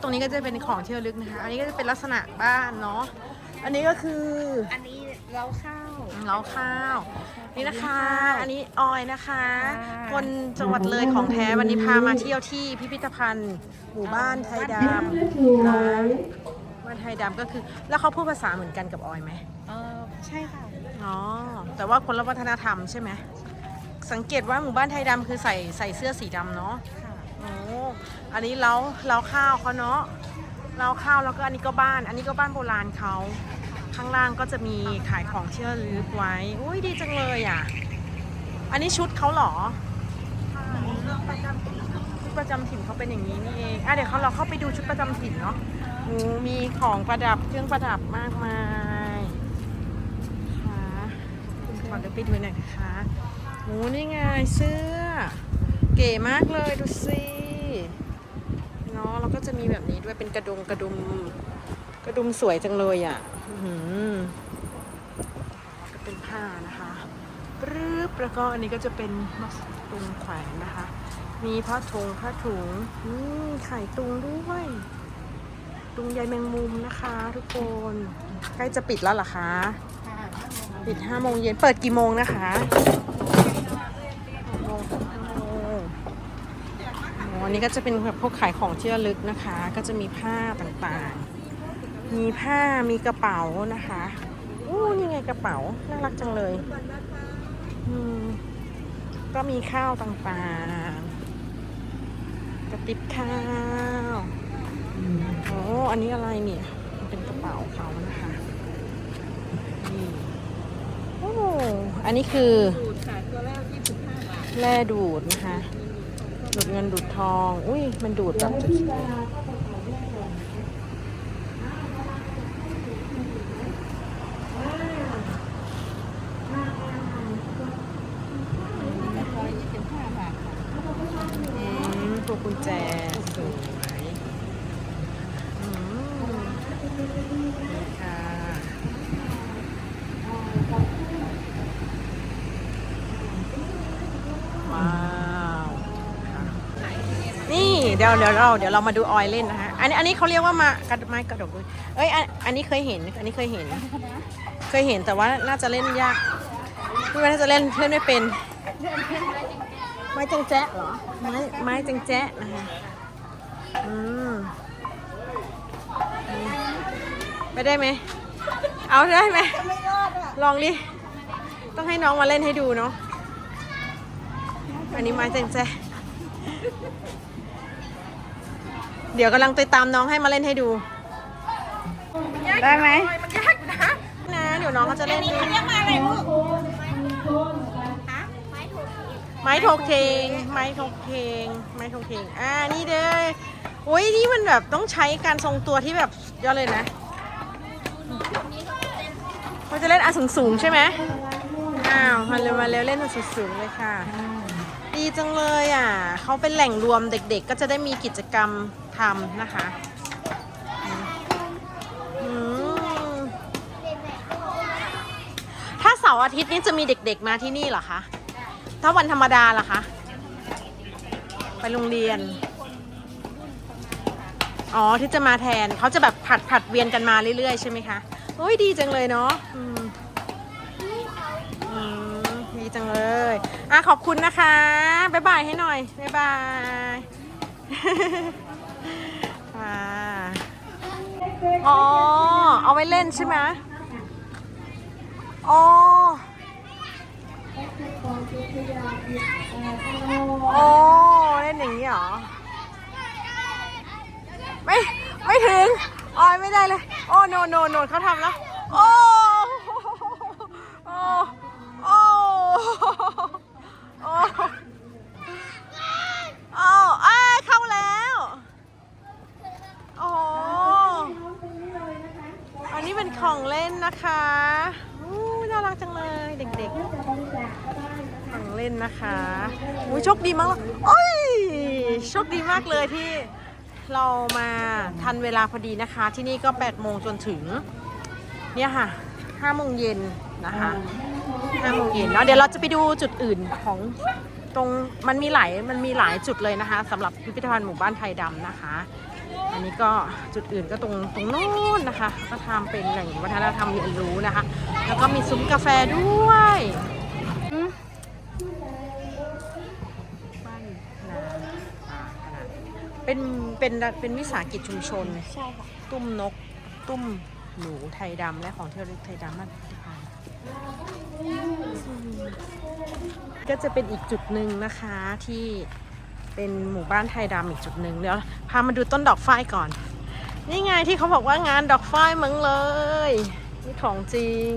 ตรงนี้ก็จะเป็นของที่ระลึกนะคะ อันนี้ก็จะเป็นลักษณะบ้านเนาะ อันนี้ก็คืออันนี้เราข้าวเล้าข้าว นี่นะคะ อันนี้ออยนะคะค่ะคนจังหวัดเลยของแท้วันนี้พามาเที่ยวที่พิพิธภัณฑ์ หมู่บ้านไทยดสวยำบ้านไทยดำก็คือ แล้วเขาพูดภาษาเหมือนกันกับออยไหมเออใช่ค่ะ อ๋อ แต่ว่าคนละวัฒนธรรมใช่ไหม สังเกตว่าหมู่บ้านไทยดำคือใส่ใส่เสื้อสีดำเนาะค่ะโอ้ อันนี้เล้าเล้าข้าวเขาเนาะเล้าข้าวแล้วก็อันนี้ก็บ้าน อันนี้ก็บ้านโบราณเขาข้างล่างก็จะมีขายของเชื่อลือไว้อุ้ยดีจังเลยอะ อันนี้ชุดเขาหรอชุดประจำถิ่นเขาเป็นอย่างนี้นี่เองอะเดี๋ยวเขาเราเข้าไปดูชุดประจำถิ่นเนาะมีของประดับเครื่องประดับมากมายค่ะขอเดี๋ยวไปดูหน่อยนะคะโอ้นี่ไงเสื้อ เก๋มากเลยดูสิ นาะแล้วก็จะมีแบบนี้ด้วยเป็นกระดุมกระดุมกระดุมสวยจังเลยอะอื้อหือก็เป็นผ้านะคะปรึ๊บแล้วก็อันนี้ก็จะเป็นตุงแขวนนะคะ มีผ้าถุงผ้าถุงนี่ไข่ตุงด้วยตุงใยแมงมุมนะคะ ทุกคนใกล้จะปิดแล้วเหรอคะปิด5โมงเย็นเปิดกี่โมงนะคะ6โมงถึง5โมงอ๋ออั นนี้ก็จะเป็นแบบพวกขายของที่ระลึกนะคะ ก็จะมีผ้าต่างๆ มีผ้ามีกระเป๋านะคะอู้นี่ไงกระเป๋าน่ารักจังเลยอืมก็มีข้าวต่างๆ กระติบข้าวโอ้อันนี้อะไรเนี่ยมันเป็นกระเป๋าเขานะคะนี่โอ้อันนี้คือดูดค่ะตัวแรก25บาทแร่ดูดนะคะ ดูดเงินดูดทอง อุ้ยมันดูดแบบ ที่ดาราก็ไปขายแยกก่อนอ่าอ่าอ่า แล้วก็25บาทค่ะ อืมพวกกุญแจสวยอืมนี่ค่ะ ว้าวค่ะนี่ เดี๋ยวเดี๋ยวเราเดี๋ยวเรามาดูออยเล่นนะคะ อันนี้อันนี้เขาเรียกว่ามากระไม้กระดกด้วยเอ้ยอันอันนี้เคยเห็นอันนี้เคยเห็น เคยเห็นแต่ว่าน่าจะเล่นยากพี่ว่าน่าจะเล่นเล่นไม่เป็น ไม้จังแจ๊ะเหรอไม้ไม้จังแจ๊ะนะคะอืมไปได้ไหมเอาได้ไหมลองดิต้องให้น้องมาเล่นให้ดูเนาะอันนี้ไม้จังแจ๊ะ เดี๋ยวกำลังไปตามน้องให้มาเล่นให้ดู ได้ไหมมันยากอยู่นะนะเดี๋ยวน้องเขาจะเล่นเองไม้ถกเทง ไม้ถกเทง ไม้ถกเทง อ่า นี่เด้ออุ้ยนี่มันแบบต้องใช้การทรงตัวที่แบบยอดเลยนะเขาจะเล่นอันสูงๆใช่ไหมอ้าว มาเร็วมาเร็วเล่นอันสูงๆเลยค่ะ ดีจังเลยอะเขาเป็นแหล่งรวมเด็กๆ ก็จะได้มีกิจกรรมทำนะคะถ้าเสาร์อาทิตย์นี้จะมีเด็กๆมาที่นี่เหรอคะ ถ้าวันธรรมดาล่ะคะ ไปโรงเรียน อ๋อที่จะมาแทนเขาจะแบบผัดผัดเวียนกันมาเรื่อยๆ ใช่ไหมคะโอ้ยดีจังเลยเนาะอืมอืมดี จังเลยอะขอบคุณนะคะบ๊ายบายให้หน่อยบ๊ายบายอ๋อ เอาไว้เล่นใช่ไหมอ๋อโอ้เล่นอย่างนี้เหรอ ไม่ ไม่ถึง ออยไม่ได้เลย โอ้โนโนโนเขาทำแล้ว อันนี้เป็นของเล่นนะคะอู้น่ารักจังเลยเด็กๆ ของเล่นนะคะอุ้ยโชคดีมากเลยโอ้ยโชคดีมากเลยที่เรามาทันเวลาพอดีนะคะ ที่นี่ก็8โมงจนถึง เนี่ยค่ะ5โมงเย็นนะคะ5โมงเย็นแล้วเดี๋ยวเราจะไปดูจุดอื่นของตรงมันมีหลายมันมีหลายจุดเลยนะคะสำหรับพิพิธภัณฑ์หมู่บ้านไทยดำนะคะ อันนี้ก็จุดอื่นก็ตรงตรงโน้นนะคะ ก็ทำเป็นแหล่งวัฒนธรรมเรียนรู้นะคะ แล้วก็มีซุ้มกาแฟด้วยบ้านนาป่าขนาดเป็นเป็นเป็นวิสาหกิจชุมชน ใช่ค่ะ ตุ้มนก ตุ้มหนูไทยดำและของที่ระลึกไทยดำมากที่ผ่านก็จะเป็นอีกจุดหนึ่งนะคะที่ เป็นหมู่บ้านไทยดำอีกจุดหนึ่งเดี๋ยวพามาดูต้นดอกฝ้ายก่อน นี่ไงที่เขาบอกว่างานดอกฝ้ายเมืองเลย นี่ของจริง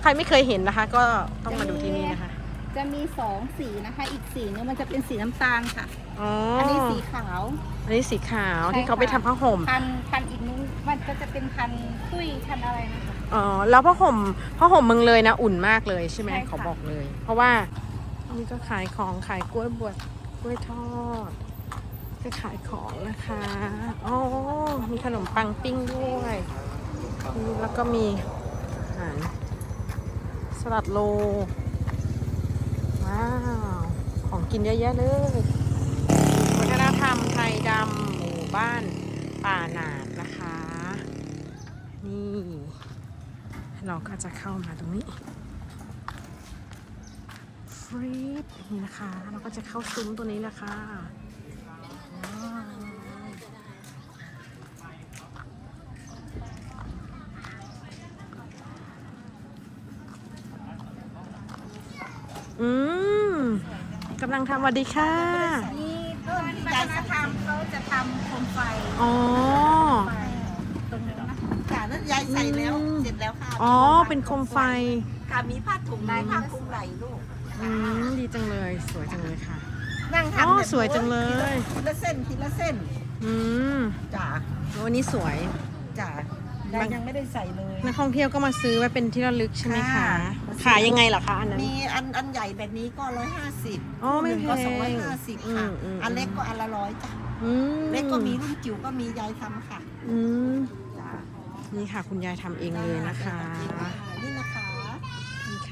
ใครไม่เคยเห็นนะคะ ก็ต้องมาดูที่นี่นะคะ จะมีสองสีนะคะ อีกสีนึงมันจะเป็นสีน้ำตาลค่ะอ๋ออัอันนี้สีขาว อันนี้สีขาวใช่ที่เขาไปค่ะทำผ้าห่ม พันพันอีกนึงมันก็จะเป็นพันตุ้ยพันอะไรนะคะอ๋อแล้วผ้าห่มผ้าห่มเมืองเลยนะ อุ่นมากเลยใช่ไหมใช่ค่ะเขาบอกเลย เพราะว่าอั นี่ก็ขายของขายกล้วยบวชกล้วยทอดจะขายของนะคะอ๋อมีขนมปังปิ้งด้วยแล้วก็มีอาหารสลัดโลวของกินเยอะแยะเลย วัฒนธรรมไทยดำหมู่บ้านป่าหนาดนะคะ นี่ เราก็จะเข้ามาตรงนี้ รีดนี่นะคะ เราก็จะเข้าซุ้มตัวนี้แหละค่ะว้าวอืมกำลังทำสวัสดีค่ะ นี่ต้นวัฒนธรรมเขาจะทำโคมไฟอ๋อ ไฟตรงนี้นะค่ะนั่นยายใส่แล้ว อืม เสร็จแล้วค่ะอ๋อ เป็นโคมไฟ ค่ะมีผ้าถุงลายผ้าคลุมไหล่ลูก อืมดีจังเลย สวยจังเลยค่ะ นั่งอ๋อทำแบบสวยจังเลย ทีละเส้นทีละเส้นอืมจ้าวันนี้สวย จ้าบางยายยังไม่ได้ใส่เลย นักท่องเที่ยวก็มาซื้อไว้เป็นที่ระลึกใช่ไหมคะค่ะขายยังไงเหรอคะอันนั้น มีอันอันใหญ่แบบนี้ก็ร้อยห้าสิบอ๋อไม่หนึ่งก็แพงสองร้อยห้าสิบค่ะอืมอืม อันเล็กก็อันละร้อยจ้ะอืมเล็กก็มีรุ่นจิ๋วก็มียายทำค่ะอืมจ้านี่ค่ะ คุณยายทำเองเลยนะคะ นี่นะคะ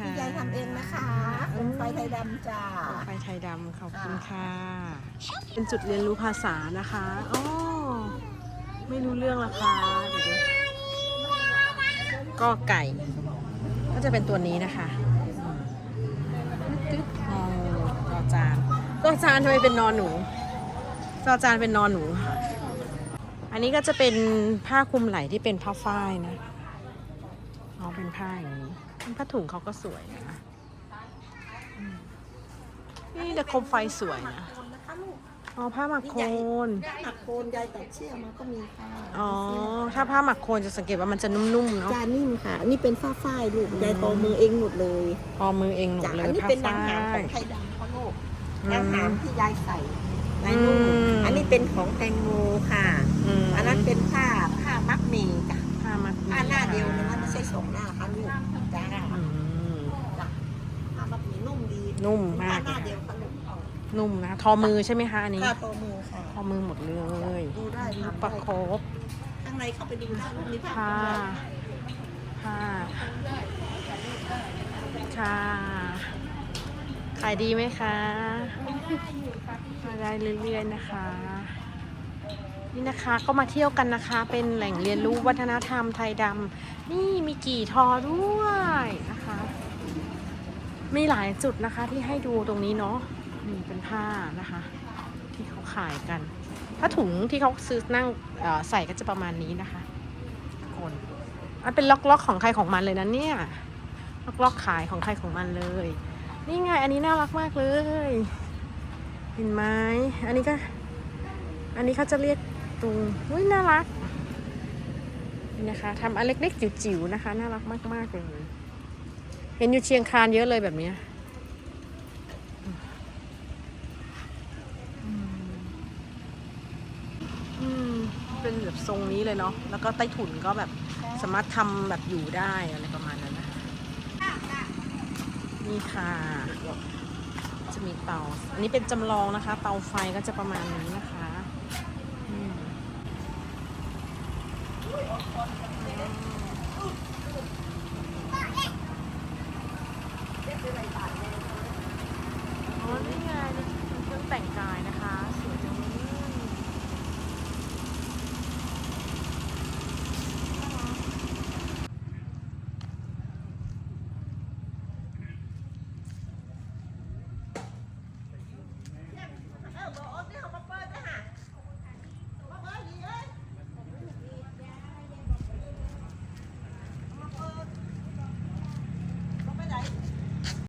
นี่ค่ะคุณยายทำเองนะคะโคมไฟไทยดำจ้าไฟไทยดำขอบคุณค่ะ เป็นจุดเรียนรู้ภาษานะคะอ๋อไม่รู้เรื่องละคะเดี๋ยวดูก็ไก่ ก็จะเป็นตัวนี้นะคะตึ๊ดอ๋อจอจานจอจานทำไมเป็นนอนหนูจอจานเป็นนอนหนู อันนี้ก็จะเป็นผ้าคลุมไหล่ที่เป็นผ้าฝ้ายนะอ๋อเป็นผ้าอย่างนี้ ผ้าถุงเขาก็สวยนะอืมนี่แต่โคมไฟสวยนะนะคะลูกอ๋อผ้าหมักโคนหนักโคนยายตัดเชือกมาก็มีค่ะอ๋อถ้าผ้าหมักโคนจะสังเกตว่ามันจะนุ่มๆเนาะจานิ่มค่ะอันนี่เป็นฝ้าฝ้ายลูกยายตอมือเองหมดเลยพอมือเองหนูจ้ะเลอัยนนี้ผ้าเป็นนางฝ้าหามขยองไทยดำเขาลูกอืมนางหามที่ยายใส่ในนุ่มอืมอันนี้เป็นของแตงโมค่ะมอันนั้นเป็นผ้าผ้ามัดหมีจ้ะผ้ามัดผ้าหน้าเดียวนะไม่ใช่สองหน้าค่ะลูกจ้า อืม จ้ะผ้ามัดหมี นุ่มดีนุ่มมากผ้าหน้าเดียวค่ะลูกนุ่มนะ ทอมือใช่ไหมคะอันนี้ผ้าโตมือค่ะ ทอมือหมดเลยดูได้ลูกทำประได้คบข้างในเข้าไปดูได้ลูกมีผ้าผ้าผ้าค่ะขายดีไหมคะ มาได้เรื่อยๆนะคะ นี่นะคะก็มาเที่ยวกันนะคะ เป็นแหล่งเรียนรู้วัฒนธรรมไทยดำนี่มีกี่ทอด้วยนะคะ มีหลายจุดนะคะที่ให้ดูตรงนี้เนาะนี่เป็นผ้านะคะ ที่เขาขายกันผ้าถุงที่เขาซื้อนั่งใส่ก็จะประมาณนี้นะคะคนอันเป็นล็อกๆของใครของมันเลยนะเนี่ยล็อกๆขายของใครของมันเลย นี่ไงอันนี้น่ารักมากเลย เห็นไหมอันนี้ก็ อันนี้เขาจะเรียกตุงอุ้ยน่ารักนะคะทำอันเล็กๆจิ๋วๆนะคะ น่ารักมากๆเลย ห็นอยู่เชียงคานเยอะเลยแบบนี้เป็นแบบทรงนี้เลยเนาะ แล้วก็ใต้ถุนก็แบบสามารถทำแบบอยู่ได้อะไรประมาณนั้นนะคะนี่ค่ะ จะมีเตา อันนี้เป็นจำลองนะคะ เตาไฟก็จะประมาณนี้นะคะ